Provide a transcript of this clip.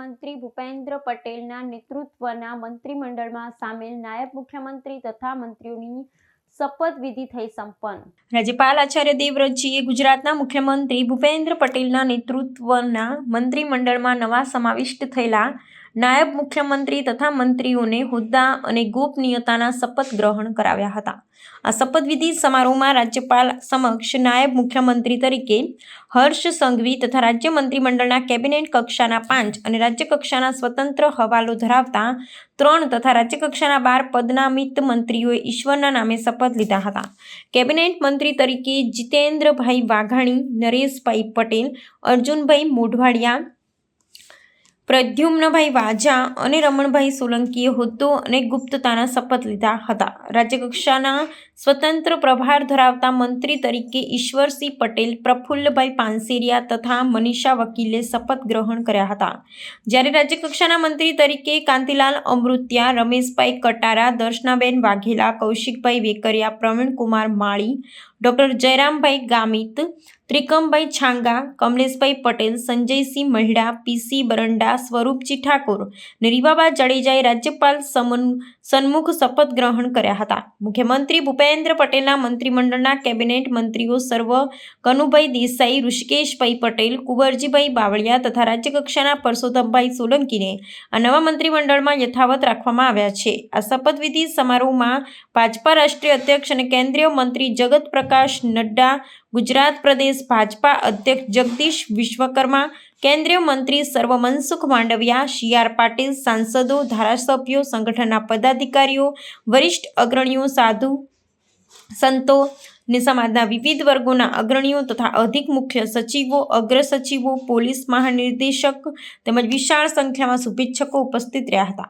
મુખ્યમંત્રી ભૂપેન્દ્ર પટેલના નેતૃત્વના મંત્રીમંડળમાં સામેલ નાયબ મુખ્યમંત્રી તથા મંત્રીઓની શપથવિધિ થઈ સંપન્ન. રાજ્યપાલ આચાર્ય દેવવ્રતજીએ ગુજરાતના મુખ્યમંત્રી ભૂપેન્દ્ર પટેલના નેતૃત્વના મંત્રીમંડળમાં નવા સમાવિષ્ટ થયેલા નાયબ મુખ્યમંત્રી તથા મંત્રીઓને હોદ્દા અને ગોપનીયતાના શપથ ગ્રહણ કરાવ્યા હતા. આ શપથવિધિ સમારોહમાં રાજ્યપાલ સમક્ષ નાયબ મુખ્યમંત્રી તરીકે હર્ષ સંઘવી તથા રાજ્ય મંત્રીમંડળના કેબિનેટ કક્ષાના પાંચ અને રાજ્ય કક્ષાના સ્વતંત્ર હવાલો ધરાવતા ત્રણ તથા રાજ્ય કક્ષાના બાર પદનામિત મંત્રીઓએ ઈશ્વરના નામે શપથ લીધા હતા. કેબિનેટ મંત્રી તરીકે જીતેન્દ્રભાઈ વાઘાણી, નરેશભાઈ પટેલ, અર્જુનભાઈ મોઢવાડિયા પ્રદ્યુમ્નભાઈ વાજા અને રમણભાઈ સોલંકીએ હોદ્દો અને ગુપ્તતાના શપથ લીધા હતા. રાજ્યકક્ષાના સ્વતંત્ર પ્રભાર ધરાવતા મંત્રી તરીકે ઈશ્વરસિંહ પટેલ, પ્રફુલ્લભાઈ પાનસેરિયા તથા મનીષા વકીલે શપથ ગ્રહણ કર્યા હતા. જ્યારે રાજ્યકક્ષાના મંત્રી તરીકે કાંતિલાલ અમૃત્યા, રમેશભાઈ કટારા, દર્શનાબેન વાઘેલા, કૌશિકભાઈ વેકરિયા, પ્રવીણકુમાર માળી, ડૉક્ટર જયરામભાઈ ગામિત, ત્રિકમભાઈ છાંગા, કમલેશભાઈ પટેલ, સંજયસિંહ મહિડા પીસી બરંડા સ્વરૂપજી ઠાકોર અને રીવાબા જાડેજાએ રાજ્યપાલ સમન, સન્મુખ શપથ ગ્રહણ કર્યા હતા. મુખ્યમંત્રી ભૂપેન્દ્ર પટેલના મંત્રીમંડળના કેબિનેટ મંત્રીઓ સર્વ કનુભાઈ દેસાઈ, ઋષિકેશભાઈ પટેલ, કુંવરજીભાઈ બાવળિયા તથા રાજ્યકક્ષાના પરસોત્તમભાઈ સોલંકીને આ નવા મંત્રીમંડળમાં યથાવત રાખવામાં આવ્યા છે. આ શપથવિધિ સમારોહમાં ભાજપા રાષ્ટ્રીય અધ્યક્ષ અને કેન્દ્રીય મંત્રી જગત પ્રકાશ નડ્ડા ગુજરાત પ્રદેશ ભાજપા અધ્યક્ષ જગદીશ વિશ્વકર્મા, કેન્દ્રીય મંત્રી સર્વ મનસુખ માંડવિયા, સી આર પાટીલ, સાંસદો, ધારાસભ્યો, સંગઠનના પદાધિકારીઓ, વરિષ્ઠ અગ્રણીઓ, સાધુ સંતો ને સમાજના વિવિધ વર્ગોના અગ્રણીઓ તથા અધિક મુખ્ય સચિવો, અગ્ર સચિવો, પોલીસ મહાનિર્દેશક તેમજ વિશાળ સંખ્યામાં શુભેચ્છકો ઉપસ્થિત રહ્યા હતા.